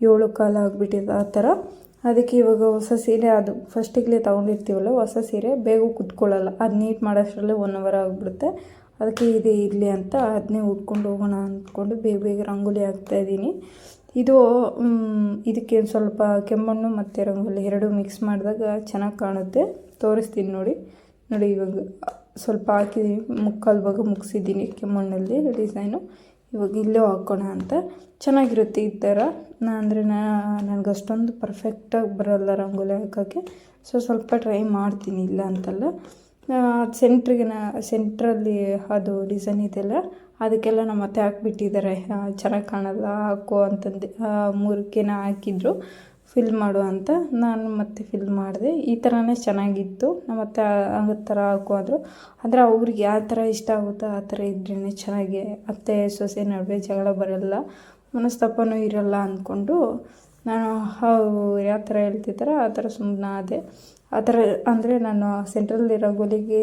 ಏಳು ಕಾಲ ಆಗಿಬಿಟ್ಟಿದೆ ಆ ಥರ ಅದಕ್ಕೆ ಇವಾಗ ಹೊಸ ಸೀರೆ ಅದು ಫಸ್ಟಿಗೆ ತೊಗೊಂಡಿರ್ತೀವಲ್ಲ, ಹೊಸ ಸೀರೆ ಬೇಗ ಕುತ್ಕೊಳ್ಳಲ್ಲ ಅದು ನೀಟ್ ಮಾಡೋಷ್ಟರಲ್ಲೇ ಒನ್ ಅವರ್ ಆಗಿಬಿಡುತ್ತೆ. ಅದಕ್ಕೆ ಇದೇ ಇರಲಿ ಅಂತ ಅದನ್ನೇ ಉಟ್ಕೊಂಡು ಹೋಗೋಣ ಅಂದ್ಕೊಂಡು ಬೇಗ ಬೇಗ ರಂಗೋಲಿ ಹಾಕ್ತಾಯಿದ್ದೀನಿ ಇದು ಇದಕ್ಕೆ ಸ್ವಲ್ಪ ಕೆಮ್ಮಣ್ಣು ಮತ್ತು ರಂಗೋಲಿ ಎರಡು ಮಿಕ್ಸ್ ಮಾಡಿದಾಗ ಚೆನ್ನಾಗಿ ಕಾಣುತ್ತೆ. ತೋರಿಸ್ತೀನಿ ನೋಡಿ. ನೋಡಿ ಇವಾಗ ಸ್ವಲ್ಪ ಹಾಕಿದ್ದೀನಿ ಮುಕ್ಕಾಲು ಭಾಗ ಮುಗಿಸಿದ್ದೀನಿ ಕೆಮ್ಮಣ್ಣಲ್ಲಿ ಡಿಸೈನು ಇವಾಗ ಇಲ್ಲೇ ಹಾಕೋಣ ಅಂತ. ಚೆನ್ನಾಗಿರುತ್ತೆ ಈ ಥರ. ನಾ ಅಂದರೆ ನಾ, ನನಗೆ ಅಷ್ಟೊಂದು ಪರ್ಫೆಕ್ಟಾಗಿ ಬರೋಲ್ಲ ರಂಗೋಲಿ ಹಾಕೋಕ್ಕೆ. ಸೊ ಸ್ವಲ್ಪ ಟ್ರೈ ಮಾಡ್ತೀನಿ, ಇಲ್ಲ ಅಂತಲ್ಲ. ಸೆಂಟ್ರಿಗೆ ನಾ ಸೆಂಟ್ರಲ್ಲಿ ಅದು ಡಿಸೈನ್ ಇದೆಯಲ್ಲ, ಅದಕ್ಕೆಲ್ಲ ನಮ್ಮ ಅತ್ತೆ ಹಾಕ್ಬಿಟ್ಟಿದ್ದಾರೆ. ಚೆನ್ನಾಗಿ ಕಾಣಲ್ಲ, ಹಾಕೋ ಅಂತಂದು ಮೂರಕ್ಕೆ ಹಾಕಿದ್ರು. ಫಿಲ್ ಮಾಡು ಅಂತ ನಾನು ಮತ್ತೆ ಫಿಲ್ ಮಾಡಿದೆ. ಈ ಥರನೇ ಚೆನ್ನಾಗಿತ್ತು. ನಮ್ಮ ಅತ್ತೆ ಆ ಥರ ಹಾಕು ಅಂದರು ಅಂದರೆ ಅವ್ರಿಗೆ ಯಾವ ಥರ ಇಷ್ಟ ಆಗುತ್ತೋ ಆ ಥರ ಇದ್ರೇ ಚೆನ್ನಾಗಿ ಅತ್ತೆ, ಸೊಸೆ ನಡುವೆ ಜಗಳ ಬರಲ್ಲ. ಮನಸ್ತಾಪನೂ ಇರಲ್ಲ ಅಂದ್ಕೊಂಡು ನಾನು ಯಾವ ಥರ ಹೇಳ್ತಿದ್ದಾರೋ ಆ ಥರ ಸುಮ್ಮನೆ ಅದೇ ಆ ಥರ ಅಂದರೆ ನಾನು ಸೆಂಟ್ರಲ್ಲಿರೋ ಗೋಲಿಗೆ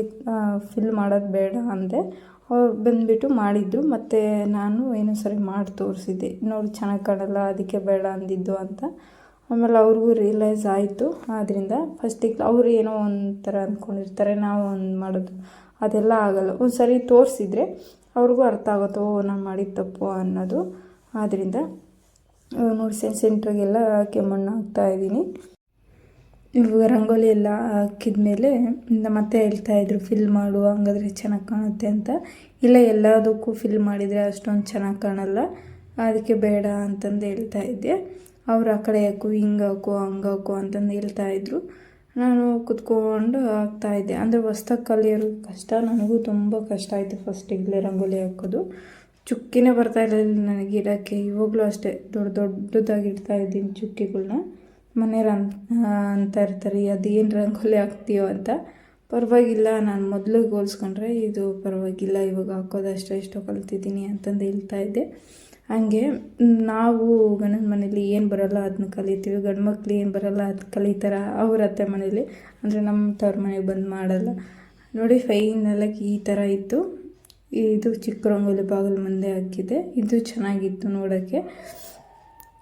ಫಿಲ್ ಮಾಡೋದು ಬೇಡ ಅಂದೆ. ಅವ್ರು ಬಂದುಬಿಟ್ಟು ಮಾಡಿದ್ರು. ಮತ್ತು ನಾನು ಏನೋ ಸರಿ ಮಾಡಿ ತೋರಿಸಿದ್ದೆ. ನೋಡಿ ಚೆನ್ನಾಗಿ ಕಾಣಲ್ಲ, ಅದಕ್ಕೆ ಬೇಡ ಅಂದಿದ್ದು ಅಂತ. ಆಮೇಲೆ ಅವ್ರಿಗೂ ರಿಯಲೈಸ್ ಆಯಿತು. ಆದ್ದರಿಂದ ಫಸ್ಟಿಗೆ ಅವರು ಏನೋ ಒಂಥರ ಅಂದ್ಕೊಂಡಿರ್ತಾರೆ ನಾವು ಒಂದು ಮಾಡೋದು, ಅದೆಲ್ಲ ಆಗಲ್ಲ. ಒಂದು ಸರಿ ತೋರಿಸಿದ್ರೆ ಅವ್ರಿಗೂ ಅರ್ಥ ಆಗುತ್ತೋ, ಓ ನಾನು ಮಾಡಿದ ತಪ್ಪು ಅನ್ನೋದು. ಆದ್ದರಿಂದ ನೋಡಿ ಸೆಂಟ್ರಿಗೆಲ್ಲ ಕೆಮ್ಮಣ್ಣು ಹಾಕ್ತಾ ಇದ್ದೀನಿ. ಇವಾಗ ರಂಗೋಲಿ ಎಲ್ಲ ಹಾಕಿದ ಮೇಲೆ ಮತ್ತೆ ಹೇಳ್ತಾಯಿದ್ರು ಫಿಲ್ ಮಾಡು, ಹಂಗಾದ್ರೆ ಚೆನ್ನಾಗಿ ಕಾಣುತ್ತೆ ಅಂತ. ಇಲ್ಲ, ಎಲ್ಲದಕ್ಕೂ ಫಿಲ್ ಮಾಡಿದರೆ ಅಷ್ಟೊಂದು ಚೆನ್ನಾಗಿ ಕಾಣಲ್ಲ. ಅದಕ್ಕೆ ಬೇಡ ಅಂತಂದು ಹೇಳ್ತಾ ಇದ್ದೆ. ಅವ್ರು ಆ ಕಡೆ ಹಾಕು, ಹಿಂಗೆ ಹಾಕು, ಹಂಗೆ ಹಾಕು ಅಂತಂದು ಹೇಳ್ತಾಯಿದ್ರು ನಾನು ಕುತ್ಕೊಂಡು ಹಾಕ್ತಾಯಿದ್ದೆ ಅಂದರೆ ಹೊಸ್ದಾಗಿ ಕಲಿಯೋರು ಕಷ್ಟ ನನಗೂ ತುಂಬ ಕಷ್ಟ ಆಯಿತು ಫಸ್ಟಿಗೆ ರಂಗೋಲಿ ಹಾಕೋದು. ಚುಕ್ಕಿನೇ ಬರ್ತಾ ಇರಲಿಲ್ಲ ನನಗೆ ಇಡೋಕ್ಕೆ ಇವಾಗಲೂ ಅಷ್ಟೇ ದೊಡ್ಡ ದೊಡ್ಡದಾಗಿ ಇಡ್ತಾ ಇದ್ದೀನಿ ಚುಕ್ಕಿಗಳನ್ನ ಮನೆಯವ್ರು ಅಂತ ಅಂತ ಇರ್ತಾರೆ. ಅದೇನು ರಂಗೋಲಿ ಹಾಕ್ತೀಯೋ ಅಂತ. ಪರವಾಗಿಲ್ಲ, ನಾನು ಮೊದಲು ಹೋಲಿಸ್ಕೊಂಡ್ರೆ ಇದು ಪರವಾಗಿಲ್ಲ. ಇವಾಗ ಹಾಕೋದು ಅಷ್ಟೇ ಕಲ್ತಿದ್ದೀನಿ ಅಂತಂದು ಹೇಳ್ತಾ ಇದ್ದೆ. ಹಂಗೆ ನಾವು ಗಂಡನ ಮನೇಲಿ ಏನು ಬರೋಲ್ಲ ಅದನ್ನ ಕಲಿತೀವಿ. ಗಂಡು ಮಕ್ಳು ಏನು ಬರೋಲ್ಲ, ಅದು ಕಲಿತಾರೆ ಅವ್ರ ಅತ್ತೆ ಮನೇಲಿ. ಅಂದರೆ ನಮ್ಮ ತವ್ರ ಮನೆಗೆ ಬಂದು ಮಾಡಲ್ಲ. ನೋಡಿ ಫೈನಲಾಗಿ ಈ ಥರ ಇತ್ತು. ಇದು ಚಿಕ್ಕ ರಂಗೋಲಿ ಬಾಗಿಲು ಮುಂದೆ ಹಾಕಿದೆ. ಇದು ಚೆನ್ನಾಗಿತ್ತು ನೋಡೋಕ್ಕೆ.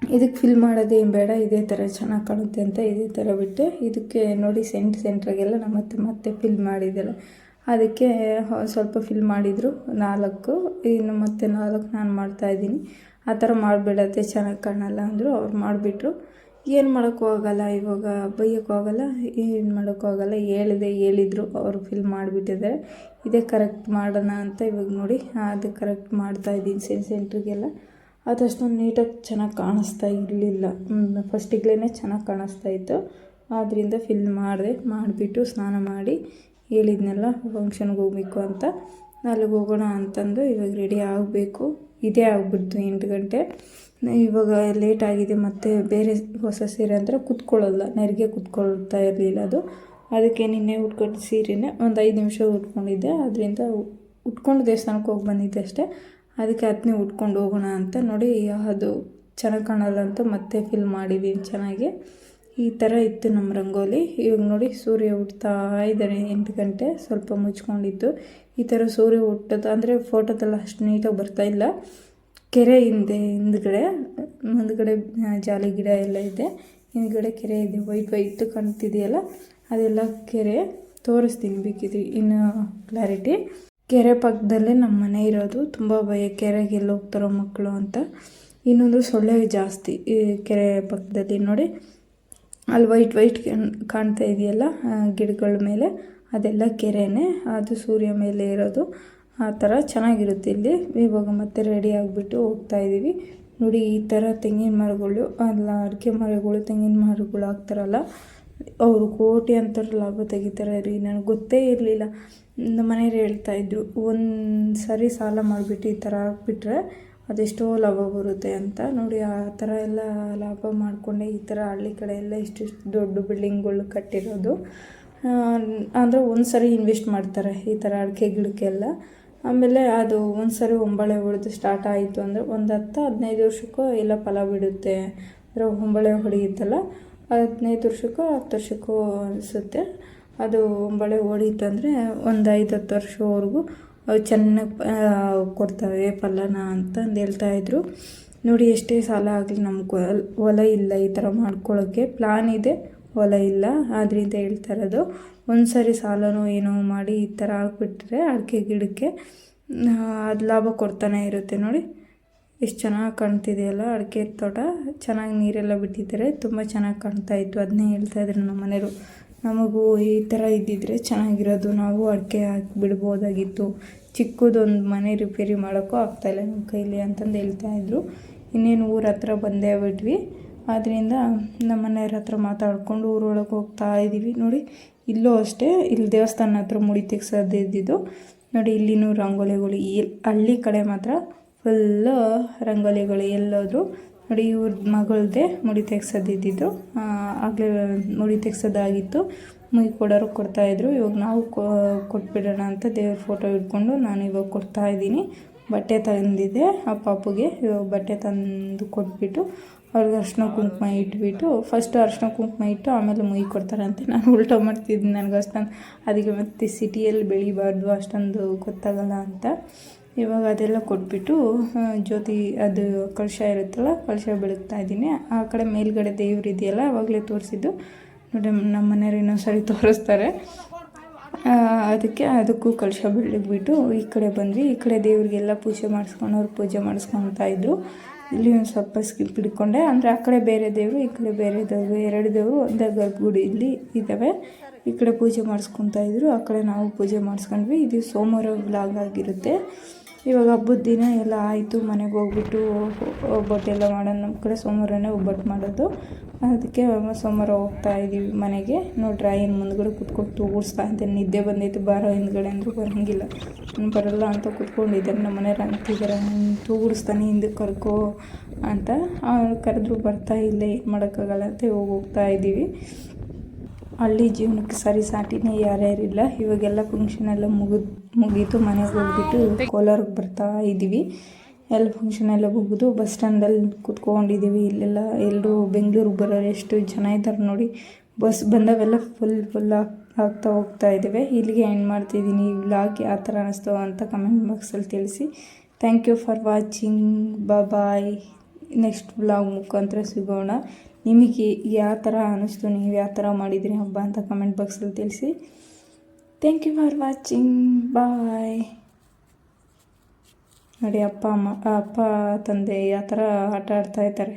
ಇದಕ್ಕೆ ಫಿಲ್ ಮಾಡೋದೇನು ಬೇಡ, ಇದೇ ಥರ ಚೆನ್ನಾಗಿ ಕಾಣುತ್ತೆ ಅಂತ ಇದೇ ಥರ ಬಿಟ್ಟೆ ಇದಕ್ಕೆ ನೋಡಿ ಸೆಂಟ್ ಸೆಂಟ್ರಿಗೆಲ್ಲ ನಮ್ಮ ಅತ್ತೆ ಮತ್ತೆ ಫಿಲ್ ಮಾಡಿದ್ದೆಲ್ಲ ಅದಕ್ಕೆ ಸ್ವಲ್ಪ ಫಿಲ್ ಮಾಡಿದರು, ನಾಲ್ಕು. ಇನ್ನು ಮತ್ತೆ ನಾಲ್ಕು ನಾನು ಮಾಡ್ತಾಯಿದ್ದೀನಿ ಆ ಥರ ಮಾಡಿಬಿಡತ್ತೆ ಚೆನ್ನಾಗಿ ಕಾಣಲ್ಲ ಅಂದರು ಅವ್ರು ಮಾಡಿಬಿಟ್ರು. ಏನು ಮಾಡೋಕ್ಕೂ ಆಗೋಲ್ಲ ಇವಾಗ, ಬೈಯೋಕ್ಕೂ ಆಗೋಲ್ಲ, ಏನು ಮಾಡೋಕ್ಕೂ ಆಗೋಲ್ಲ. ಹೇಳಿದೆ ಹೇಳಿದರು, ಅವರು ಫಿಲ್ ಮಾಡಿಬಿಟ್ಟಿದ್ದಾರೆ. ಇದೇ ಕರೆಕ್ಟ್ ಮಾಡೋಣ ಅಂತ ಇವಾಗ ನೋಡಿ ಅದು ಕರೆಕ್ಟ್ ಮಾಡ್ತಾಯಿದ್ದೀನಿ ಸೆನ್ ಸೆಂಟ್ರಿಗೆಲ್ಲ ಆದಷ್ಟು ನೀಟಾಗಿ ಚೆನ್ನಾಗಿ ಕಾಣಿಸ್ತಾ ಇರಲಿಲ್ಲ. ಫಸ್ಟಿಗ್ಲೇ ಚೆನ್ನಾಗಿ ಕಾಣಿಸ್ತಾ ಇತ್ತು. ಆದ್ದರಿಂದ ಫಿಲ್ ಮಾಡಿದೆ, ಮಾಡಿಬಿಟ್ಟು ಸ್ನಾನ ಮಾಡಿ ಹೇಳಿದ್ನೆಲ್ಲ, ಫಂಕ್ಷನ್ಗೆ ಹೋಗ್ಬೇಕು ಅಂತ. ಅಲ್ಲಿಗೆ ಹೋಗೋಣ ಅಂತಂದು ಇವಾಗ ರೆಡಿ ಆಗಬೇಕು. ಇದೇ ಆಗ್ಬಿಡ್ತು ಎಂಟು ಗಂಟೆ. ಇವಾಗ ಲೇಟ್ ಆಗಿದೆ, ಮತ್ತು ಬೇರೆ ಹೊಸ ಸೀರೆ ಅಂದರೆ ಕುತ್ಕೊಳ್ಳಲ್ಲ, ನೆರಿಗೆ ಕುತ್ಕೊಳ್ತಾ ಇರಲಿಲ್ಲ ಅದು. ಅದಕ್ಕೆ ನಿನ್ನೆ ಉಟ್ಕೊಂಡು ಸೀರೆನೇ ಒಂದು ಐದು ನಿಮಿಷ ಉಟ್ಕೊಂಡಿದ್ದೆ. ಅದರಿಂದ ಉಟ್ಕೊಂಡು ದೇವಸ್ಥಾನಕ್ಕೆ ಹೋಗಿ ಬಂದಿದ್ದೆ ಅಷ್ಟೇ. ಅದಕ್ಕೆ ಅದನ್ನೇ ಉಟ್ಕೊಂಡು ಹೋಗೋಣ ಅಂತ ನೋಡಿ, ಅದು ಚೆನ್ನಾಗಿ ಕಾಣಲ್ಲ ಅಂತ ಮತ್ತೆ ಫಿಲ್ ಮಾಡಿದ್ದೀನಿ ಚೆನ್ನಾಗಿ. ಈ ಥರ ಇತ್ತು ನಮ್ಮ ರಂಗೋಲಿ. ಇವಾಗ ನೋಡಿ ಸೂರ್ಯ ಹುಟ್ತಾ ಇದ್ದಾನೆ ಎಂಟು ಗಂಟೆ, ಸ್ವಲ್ಪ ಮುಚ್ಕೊಂಡಿದ್ದು. ಈ ಥರ ಸೂರ್ಯ ಹುಟ್ಟೋದು, ಅಂದರೆ ಫೋಟೋದೆಲ್ಲ ಅಷ್ಟು ನೀಟಾಗಿ ಬರ್ತಾ ಇಲ್ಲ. ಕೆರೆ ಹಿಂದೆ, ಹಿಂದ್ಗಡೆ, ಮುಂದ್ಗಡೆ ಜಾಲಿ ಗಿಡ ಎಲ್ಲ ಇದೆ. ಹಿಂದ್ಗಡೆ ಕೆರೆ ಇದೆ. ವೈಟ್ ವೈಟ್ ಕಾಣ್ತಿದೆಯಲ್ಲ, ಅದೆಲ್ಲ ಕೆರೆ ತೋರಿಸ್ತೀನಿ ಬೇಕಿದ್ರಿ, ಇನ್ನು ಕ್ಲಾರಿಟಿ. ಕೆರೆ ಪಕ್ಕದಲ್ಲೇ ನಮ್ಮ ಮನೆ ಇರೋದು. ತುಂಬ ಭಯ, ಕೆರೆಗೆ ಎಲ್ಲಿ ಹೋಗ್ತಾರೋ ಮಕ್ಕಳು ಅಂತ. ಇನ್ನೊಂದು ಸೊಳ್ಳೆ ಜಾಸ್ತಿ, ಈ ಕೆರೆ ಪಕ್ಕದಲ್ಲಿ ನೋಡಿ. ಅಲ್ಲಿ ವೈಟ್ ವೈಟ್ ಕಾಣ್ತಾ ಇದೆಯಲ್ಲ ಗಿಡಗಳ ಮೇಲೆ. ಅದೆಲ್ಲ ಕೆರೆನೇ. ಅದು ಸೂರ್ಯ ಮೇಲೆ ಇರೋದು. ಆ ಥರ ಚೆನ್ನಾಗಿರುತ್ತೆ ಇಲ್ಲಿ. ಇವಾಗ ಮತ್ತೆ ರೆಡಿ ಆಗಿಬಿಟ್ಟು ಹೋಗ್ತಾ ಇದ್ದೀವಿ ನೋಡಿ, ಈ ಥರ ತೆಂಗಿನ ಮರಗಳು, ಅಲ್ಲ, ಅಡಿಕೆ ಮರಗಳು, ತೆಂಗಿನ ಮರಗಳು ಹಾಕ್ತಾರಲ್ಲ, ಅವರು ಕೋಟಿ ಅಂತ ಲಾಭ ತೆಗಿತಾರೆ ರೀ. ನನಗೆ ಗೊತ್ತೇ ಇರಲಿಲ್ಲ. ನಮ್ಮ ಮನೆಯವ್ರು ಹೇಳ್ತಾಯಿದ್ರು ಒಂದು ಸರಿ ಸಾಲ ಮಾಡಿಬಿಟ್ಟು ಈ ಥರ ಹಾಕ್ಬಿಟ್ರೆ ಅದೆಷ್ಟೋ ಲಾಭ ಬರುತ್ತೆ ಅಂತ ನೋಡಿ ಆ ಥರ ಎಲ್ಲ ಲಾಭ ಮಾಡಿಕೊಂಡೆ ಈ ಥರ ಹಳ್ಳಿ ಕಡೆ ಎಲ್ಲ ಇಷ್ಟಿಷ್ಟು ದೊಡ್ಡ ಬಿಲ್ಡಿಂಗ್ಗಳು ಕಟ್ಟಿರೋದು. ಅಂದರೆ ಒಂದು ಸರಿ ಇನ್ವೆಸ್ಟ್ ಮಾಡ್ತಾರೆ ಈ ಥರ ಅಡಿಕೆ ಗಿಡಕ್ಕೆಲ್ಲ. ಆಮೇಲೆ ಅದು ಒಂದು ಸರಿ ಹೊಂಬಳೆ ಹೊಡೆದು ಸ್ಟಾರ್ಟ್ ಆಯಿತು ಅಂದರೆ ಒಂದು ಹತ್ತು ಹದಿನೈದು ವರ್ಷಕ್ಕೂ ಎಲ್ಲ ಫಲ ಬಿಡುತ್ತೆ. ಅಂದರೆ ಹೊಂಬಳೆ ಹೊಡೆಯುತ್ತಲ್ಲ ಹದಿನೈದು ವರ್ಷಕ್ಕೂ ಹತ್ತು ವರ್ಷಕ್ಕೂ ಅನಿಸುತ್ತೆ. ಅದು ಹೊಂಬಳೆ ಹೊಡೀತಂದರೆ ಒಂದು ಐದು ಹತ್ತು ವರ್ಷವರೆಗೂ ಚೆನ್ನಾಗಿ ಕೊಡ್ತವೆ ಫಲನ ಅಂತಂದು ಹೇಳ್ತಾಯಿದ್ರು ನೋಡಿ, ಎಷ್ಟೇ ಸಾಲ ಆಗಲಿ ನಮ್ಗೆ ಹೊಲ ಇಲ್ಲ ಈ ಥರ ಮಾಡ್ಕೊಳ್ಳೋಕ್ಕೆ ಪ್ಲಾನ್ ಇದೆ, ಹೊಲ ಇಲ್ಲ. ಆದ್ದರಿಂದ ಹೇಳ್ತಾ ಇರೋದು ಒಂದು ಸರಿ ಸಾಲನೋ ಏನೋ ಮಾಡಿ ಈ ಥರ ಹಾಕ್ಬಿಟ್ರೆ ಅಡಿಕೆ ಗಿಡಕ್ಕೆ ಅದು ಲಾಭ ಕೊಡ್ತಾನೆ ಇರುತ್ತೆ ನೋಡಿ. ಎಷ್ಟು ಚೆನ್ನಾಗಿ ಕಾಣ್ತಿದೆಯಲ್ಲ ಅಡಿಕೆ ತೋಟ. ಚೆನ್ನಾಗಿ ನೀರೆಲ್ಲ ಬಿಟ್ಟಿದ್ದಾರೆ. ತುಂಬ ಚೆನ್ನಾಗಿ ಕಾಣ್ತಾ ಇತ್ತು ಅದನ್ನೇ ಹೇಳ್ತಾಯಿದ್ರು ನಮ್ಮ ಮನೆಯವರು. ನಮಗೂ ಈ ಥರ ಇದ್ದಿದ್ರೆ ಚೆನ್ನಾಗಿರೋದು. ನಾವು ಅಡಿಕೆ ಹಾಕಿ ಬಿಡ್ಬೋದಾಗಿತ್ತು ಚಿಕ್ಕದೊಂದು ಮನೆ ರಿಪೇರಿ ಮಾಡೋಕ್ಕೂ ಆಗ್ತಾಯಿಲ್ಲ ನಮ್ಮ ಕೈಲಿ ಅಂತಂದು ಹೇಳ್ತಾ ಇದ್ರು. ಇನ್ನೇನು ಊರ ಹತ್ರ ಬಂದೇ ಬಿಟ್ವಿ. ಆದ್ದರಿಂದ ನಮ್ಮ ಮನೆಯವ್ರ ಹತ್ರ ಮಾತಾಡ್ಕೊಂಡು ಊರೊಳಗೆ ಹೋಗ್ತಾ ಇದ್ದೀವಿ. ನೋಡಿ, ಇಲ್ಲೂ ಅಷ್ಟೇ, ಇಲ್ಲಿ ದೇವಸ್ಥಾನ ಹತ್ರ ಮುಡಿ ತೆಗ್ಸೋದು ಇದ್ದಿದ್ದು. ನೋಡಿ, ಇಲ್ಲಿನೂ ರಂಗೋಲಿಗಳು, ಈ ಹಳ್ಳಿ ಕಡೆ ಮಾತ್ರ ಫುಲ್ಲು ರಂಗೋಲಿಗಳು ಎಲ್ಲೋದ್ರು ನೋಡಿ ಇವ್ರ ಮಗಳದೇ ಮುಡಿ ತೆಗ್ಸೋದಿದ್ದು ಆಗಲೇ ಮುಡಿ ತೆಗ್ಸೋದಾಗಿತ್ತು. ಮುಗಿ ಕೊಡೋರು ಕೊಡ್ತಾಯಿದ್ರು ಇವಾಗ ನಾವು ಕೊಟ್ಬಿಡೋಣ ಅಂತ ದೇವ್ರ ಫೋಟೋ ಇಟ್ಕೊಂಡು ನಾನು ಇವಾಗ ಕೊಡ್ತಾ ಇದ್ದೀನಿ. ಬಟ್ಟೆ ತಂದಿದ್ದೆ. ಆ ಪಾಪುಗೆ ಇವಾಗ ಬಟ್ಟೆ ತಂದು ಕೊಟ್ಬಿಟ್ಟು ಅವ್ರಿಗೆ ಅರ್ಶಿನ ಕುಂಕುಮ ಇಟ್ಬಿಟ್ಟು ಫಸ್ಟ್ ಅರ್ಶಿನ ಕುಂಕುಮ ಇಟ್ಟು ಆಮೇಲೆ ಮುಗಿ ಕೊಡ್ತಾರಂತೆ ನಾನು ಉಲ್ಟಾ ಮಾಡ್ತಿದ್ದೀನಿ. ನನಗೆ ಅಷ್ಟೊಂದು, ಅದಕ್ಕೆ ಮತ್ತೆ ಸಿಟಿಯಲ್ಲಿ ಬೆಳಿಬಾರ್ದು, ಅಷ್ಟೊಂದು ಗೊತ್ತಾಗಲ್ಲ ಅಂತ. ಇವಾಗ ಅದೆಲ್ಲ ಕೊಟ್ಬಿಟ್ಟು ಜ್ಯೋತಿ ಅದು ಕಳಶ ಇರುತ್ತಲ್ಲ, ಕಳಶ ಬೆಳಗ್ತಾ ಇದ್ದೀನಿ. ಆ ಕಡೆ ಮೇಲ್ಗಡೆ ದೇವ್ರು ಇದೆಯಲ್ಲ, ಅವಾಗಲೇ ತೋರಿಸಿದ್ದು. ನೋಡಿ ನಮ್ಮ ಮನೆಯವ್ರು ಇನ್ನೊಂದ್ಸರಿ ತೋರಿಸ್ತಾರೆ. ಅದಕ್ಕೆ ಅದಕ್ಕೂ ಕಳಶ ಬೆಳಗ್ಬಿಟ್ಟು ಈ ಕಡೆ ಬಂದ್ವಿ. ಈ ಕಡೆ ದೇವ್ರಿಗೆಲ್ಲ ಪೂಜೆ ಮಾಡಿಸ್ಕೊಂಡು ಅವ್ರು ಪೂಜೆ ಮಾಡಿಸ್ಕೊತಾ ಇದ್ರು. ಇಲ್ಲಿ ಒಂದು ಸ್ವಲ್ಪ ಸ್ಕಿಪ್ ಹಿಡ್ಕೊಂಡೆ. ಅಂದರೆ ಆ ಕಡೆ ಬೇರೆ ದೇವರು, ಈ ಕಡೆ ಬೇರೆ ದೇವರು, ಎರಡು ದೇವರು, ಒಂದೇ ಗರ್ಭಗುಡಿ ಇಲ್ಲಿ ಇದ್ದಾವೆ ಈ ಕಡೆ ಪೂಜೆ ಮಾಡಿಸ್ಕೊತಾ ಇದ್ರು. ಆ ಕಡೆ ನಾವು ಪೂಜೆ ಮಾಡಿಸ್ಕೊಂಡ್ವಿ. ಇದು ಸೋಮವಾರ ಬ್ಲಾಗ್ ಆಗಿರುತ್ತೆ. ಇವಾಗ ಹಬ್ಬದ ದಿನ ಎಲ್ಲ ಆಯಿತು, ಮನೆಗೆ ಹೋಗ್ಬಿಟ್ಟು ಒಬ್ಬಟ್ಟೆಲ್ಲ ಮಾಡೋಣ. ನಮ್ಮ ಕಡೆ ಸೋಮವಾರನೇ ಒಬ್ಬಟ್ಟು ಮಾಡೋದು. ಅದಕ್ಕೆ ಸೋಮವಾರ ಹೋಗ್ತಾ ಇದ್ದೀವಿ ಮನೆಗೆ. ನೋಡ್ರಿ ಏನು ಮುಂದ್ಗಡೆ ಕುತ್ಕೊಂಡು ತೂಗಿಸ್ತಾ ಇದ್ದೇನೆ. ನಿದ್ದೆ ಬಂದೈತೆ, ಬಾರೋ ಹಿಂದ್ಗಡೆ ಅಂದರೂ ಬರೋಂಗಿಲ್ಲ. ಬರಲ್ಲ ಅಂತ ಕುತ್ಕೊಂಡಿದ್ದಾರೆ ನಮ್ಮ ಮನೆಯವ್ರು ಅಂತಿದ್ದಾರೆ ತೂಗುಡಿಸ್ತಾನೆ ಹಿಂದಕ್ಕೆ ಕರ್ಕೋ ಅಂತ. ಅವ್ರು ಕರೆದ್ರು ಬರ್ತಾ ಇಲ್ಲ, ಏನು ಮಾಡೋಕ್ಕಾಗಲ್ಲ ಅಂತ ಹೋಗಿ ಹೋಗ್ತಾ ಇದ್ದೀವಿ ಹಳ್ಳಿ ಜೀವನಕ್ಕೆ ಸರಿ ಸಾಟಿನೇ ಯಾರ್ಯಾರಿಲ್ಲ. ಇವಾಗೆಲ್ಲ ಫಂಕ್ಷನ್ ಎಲ್ಲ ಮುಗಿದು, ಮುಗೀತು, ಮನೆಗೆ ಹೋಗ್ಬಿಟ್ಟು ಕೋಲಾರಕ್ಕೆ ಬರ್ತಾ ಇದ್ದೀವಿ ಎಲ್ಲ ಫಂಕ್ಷನ್ ಎಲ್ಲ ಮುಗಿದು ಬಸ್ ಸ್ಟ್ಯಾಂಡಲ್ಲಿ ಕುತ್ಕೊಂಡಿದ್ದೀವಿ ಇಲ್ಲೆಲ್ಲ ಎಲ್ಲರೂ ಬೆಂಗಳೂರಿಗೆ ಬರೋರು ಎಷ್ಟು ಜನ ಇದ್ದಾರೆ ನೋಡಿ. ಬಸ್ ಬಂದವೆಲ್ಲ ಫುಲ್ ಫುಲ್ ಆಗ್ತಾ ಹೋಗ್ತಾ ಇದ್ದೇವೆ ಇಲ್ಲಿಗೆ ಎಂಡ್ ಮಾಡ್ತಿದ್ದೀನಿ ಈ ವ್ಲಾಗ್ ಯಾವ ಥರ ಅನ್ನಿಸ್ತು ಅಂತ ಕಮೆಂಟ್ ಬಾಕ್ಸಲ್ಲಿ ತಿಳಿಸಿ. Thank you for watching bye next vlog ಮುಖಾಂತರ ಸಿಗೋಣ. ನಿಮಗೆ ಯಾವ ಥರ ಅನ್ನಿಸ್ತು, ನೀವು ಯಾವ ಥರ ಮಾಡಿದ್ರಿ, ಹಬ್ಬ ಅಂತ ಕಮೆಂಟ್ ಬಾಕ್ಸಲ್ಲಿ ತಿಳಿಸಿ. Thank you for watching bye ನೋಡಿ, ಅಪ್ಪ, ಅಮ್ಮ, ಅಪ್ಪ, ತಂದೆ, ಯಾವ ಥರ ಆಟ ಆಡ್ತಾ ಇದ್ದಾರೆ.